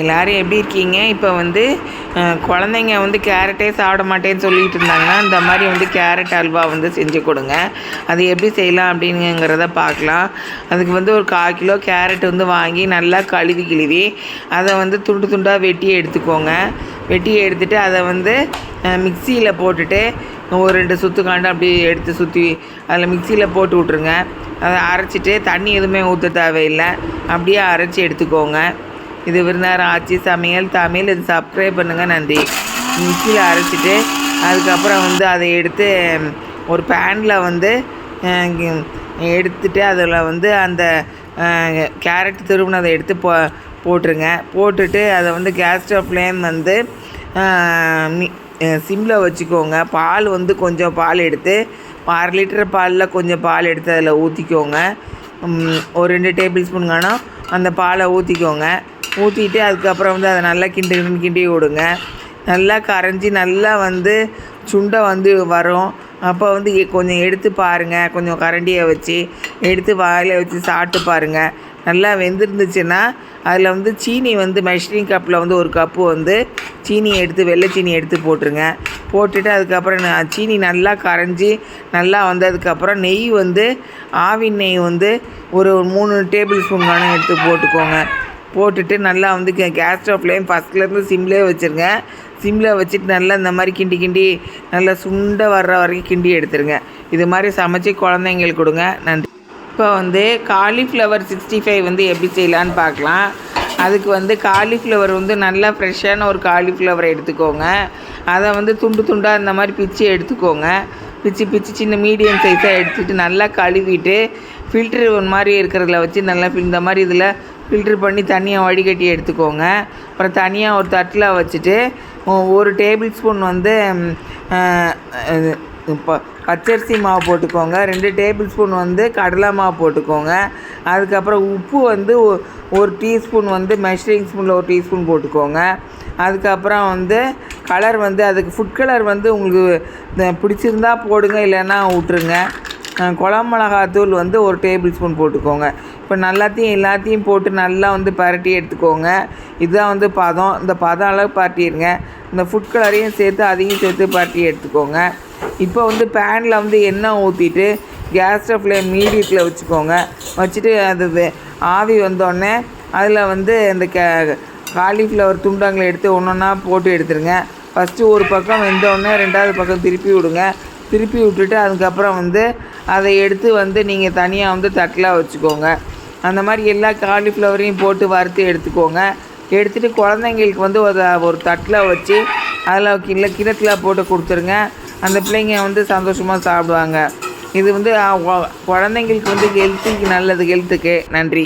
எல்லாரும் எப்படி இருக்கீங்க? இப்போ வந்து குழந்தைங்க வந்து கேரட்டே சாப்பிட மாட்டேன்னு சொல்லிட்டு இருந்தாங்கன்னா இந்த மாதிரி வந்து கேரட் அல்வா வந்து செஞ்சு கொடுங்க. அது எப்படி செய்யலாம் அப்படிங்கிறத பார்க்கலாம். அதுக்கு வந்து ஒரு கால் கிலோ கேரட் வந்து வாங்கி நல்லா கழுவி கிழுவி அதை வந்து துண்டு துண்டாக வெட்டி எடுத்துக்கோங்க. வெட்டி எடுத்துகிட்டு அதை வந்து மிக்சியில் போட்டுட்டு ஒரு ரெண்டு சுத்துக்காண்டு அப்படியே எடுத்து சுற்றி அதில் மிக்சியில் போட்டு விட்ருங்க அதை அரைச்சிட்டு தண்ணி எதுவுமே ஊற்ற தேவையில்லை. அப்படியே அரைச்சி எடுத்துக்கோங்க. இது விருந்தாரம் ஆச்சு. சமையல் தமிழ். இது சப்ஸ்கிரைப் பண்ணுங்கள் நன்றி. மிக்சியில் அரைச்சிட்டு அதுக்கப்புறம் வந்து அதை எடுத்து ஒரு பேனில் வந்து எடுத்துட்டு அதில் வந்து அந்த கேரட் திரும்பினதை எடுத்து போ போட்டுருங்க. போட்டுட்டு அதை வந்து கேஸ் ஸ்டவ் ஃப்ளேம் வந்து சிம்மில் வச்சுக்கோங்க. பால் வந்து கொஞ்சம் பால் எடுத்து அரை லிட்டர் பாலில் கொஞ்சம் பால் எடுத்து அதில் ஊற்றிக்கோங்க ஒரு ரெண்டு டேபிள் ஸ்பூன் காணும் அந்த பாலை ஊற்றிக்கோங்க ஊற்றிட்டு அதுக்கப்புறம் வந்து அதை நல்லா கிண்டு கிண்டு கிண்டி விடுங்க. நல்லா கரைஞ்சி நல்லா வந்து சுண்டை வந்து வரும். அப்போ வந்து கொஞ்சம் எடுத்து பாருங்கள் கொஞ்சம் கரண்டியை வச்சு எடுத்து வாயில் வச்சு சாப்பிட்டு பாருங்கள் நல்லா வெந்திருந்துச்சுன்னா அதில் வந்து சீனி வந்து மெஷரிங் கப்பில் வந்து ஒரு கப்பு வந்து சீனி எடுத்து வெள்ளை சீனி எடுத்து போட்டுருங்க. போட்டுட்டு அதுக்கப்புறம் சீனி நல்லா கரைஞ்சி நல்லா வந்ததுக்கப்புறம் நெய் வந்து ஆவின் நெய் வந்து ஒரு மூணு டேபிள் ஸ்பூன் கணம் எடுத்து போட்டுக்கோங்க. போட்டுட்டு நல்லா வந்து கே- கேஸ் ஸ்டவ்லேயும் ஃபஸ்ட்லேருந்து சிம்லேயே வச்சுருங்க. சிம்மில் வச்சுட்டு நல்லா இந்த மாதிரி கிண்டி கிண்டி நல்லா சுண்ட வர்ற வரைக்கும் கிண்டி எடுத்துருங்க. இது மாதிரி சமைச்சு குழந்தைங்களுக்கு கொடுங்க. நன்றி. இப்போ வந்து காலிஃப்ளவர் சிக்ஸ்டி ஃபைவ் வந்து எப்படி செய்யலான்னு பார்க்கலாம். அதுக்கு வந்து காலிஃப்ளவர் வந்து நல்லா ஃப்ரெஷ்ஷான ஒரு காலிஃப்ளவரை எடுத்துக்கோங்க. அதை வந்து துண்டு துண்டாக இந்த மாதிரி பிச்சு எடுத்துக்கோங்க. பிச்சு பிச்சு சின்ன மீடியம் சைஸாக எடுத்துட்டு நல்லா கழுவிட்டு ஃபில்ட்ரு ஒரு மாதிரி இருக்கிறதுல வச்சு நல்லா இந்த மாதிரி இதில் ஃபில்ட்ரு பண்ணி தனியாக வடிகட்டி எடுத்துக்கோங்க. அப்புறம் தனியாக ஒரு தட்டில் வச்சுட்டு ஒரு டேபிள் ஸ்பூன் வந்து ப பச்சரிசி மாவு போட்டுக்கோங்க. ரெண்டு டேபிள் ஸ்பூன் வந்து கடலை மாவு போட்டுக்கோங்க. அதுக்கப்புறம் உப்பு வந்து ஒரு டீஸ்பூன் வந்து மெஷரிங் ஸ்பூனில் ஒரு டீஸ்பூன் போட்டுக்கோங்க. அதுக்கப்புறம் வந்து கலர் வந்து அதுக்கு ஃபுட் கலர் வந்து உங்களுக்கு இந்த பிடிச்சிருந்தா போடுங்க இல்லைன்னா விட்ருங்க அஹ் குழம்பு மிளகாத்தூள் வந்து ஒரு டேபிள் ஸ்பூன் போட்டுக்கோங்க. இப்போ நல்லாத்தையும் எல்லாத்தையும் போட்டு நல்லா வந்து பரட்டி எடுத்துக்கோங்க. இதுதான் வந்து பதம். இந்த பதம் அளவு பரட்டிடுங்க இந்த ஃபுட் கலரையும் சேர்த்து அதையும் சேர்த்து பரட்டி எடுத்துக்கோங்க. இப்போ வந்து பேனில் வந்து எண்ணெய் ஊற்றிட்டு கேஸ் ஸ்டவ் ஃப்ளேம் மீடியத்தில் வச்சுக்கோங்க. வச்சுட்டு அது ஆவி வந்தோடனே அதில் வந்து இந்த கே காலிஃப்ளவர் துண்டங்களை எடுத்து ஒன்று ஒன்றா போட்டு எடுத்துருங்க. ஃபஸ்ட்டு ஒரு பக்கம் வெந்தோடனே ரெண்டாவது பக்கம் திருப்பி விடுங்க. திருப்பி விட்டுட்டு அதுக்கப்புறம் வந்து அதை எடுத்து வந்து நீங்கள் தனியாக வந்து தட்டில் வச்சுக்கோங்க. அந்த மாதிரி எல்லா காலிஃப்ளவரையும் போட்டு வறுத்து எடுத்துக்கோங்க. எடுத்துகிட்டு குழந்தைங்களுக்கு வந்து ஒரு ஒரு தட்டில் வச்சு அதில் இல்லை கிணத்துல போட்டு கொடுத்துருங்க. அந்த பிள்ளைங்க வந்து சந்தோஷமாக சாப்பிடுவாங்க. இது வந்து குழந்தைங்களுக்கு வந்து ஹெல்த்துக்கு நல்லது ஹெல்த்துக்கு நன்றி.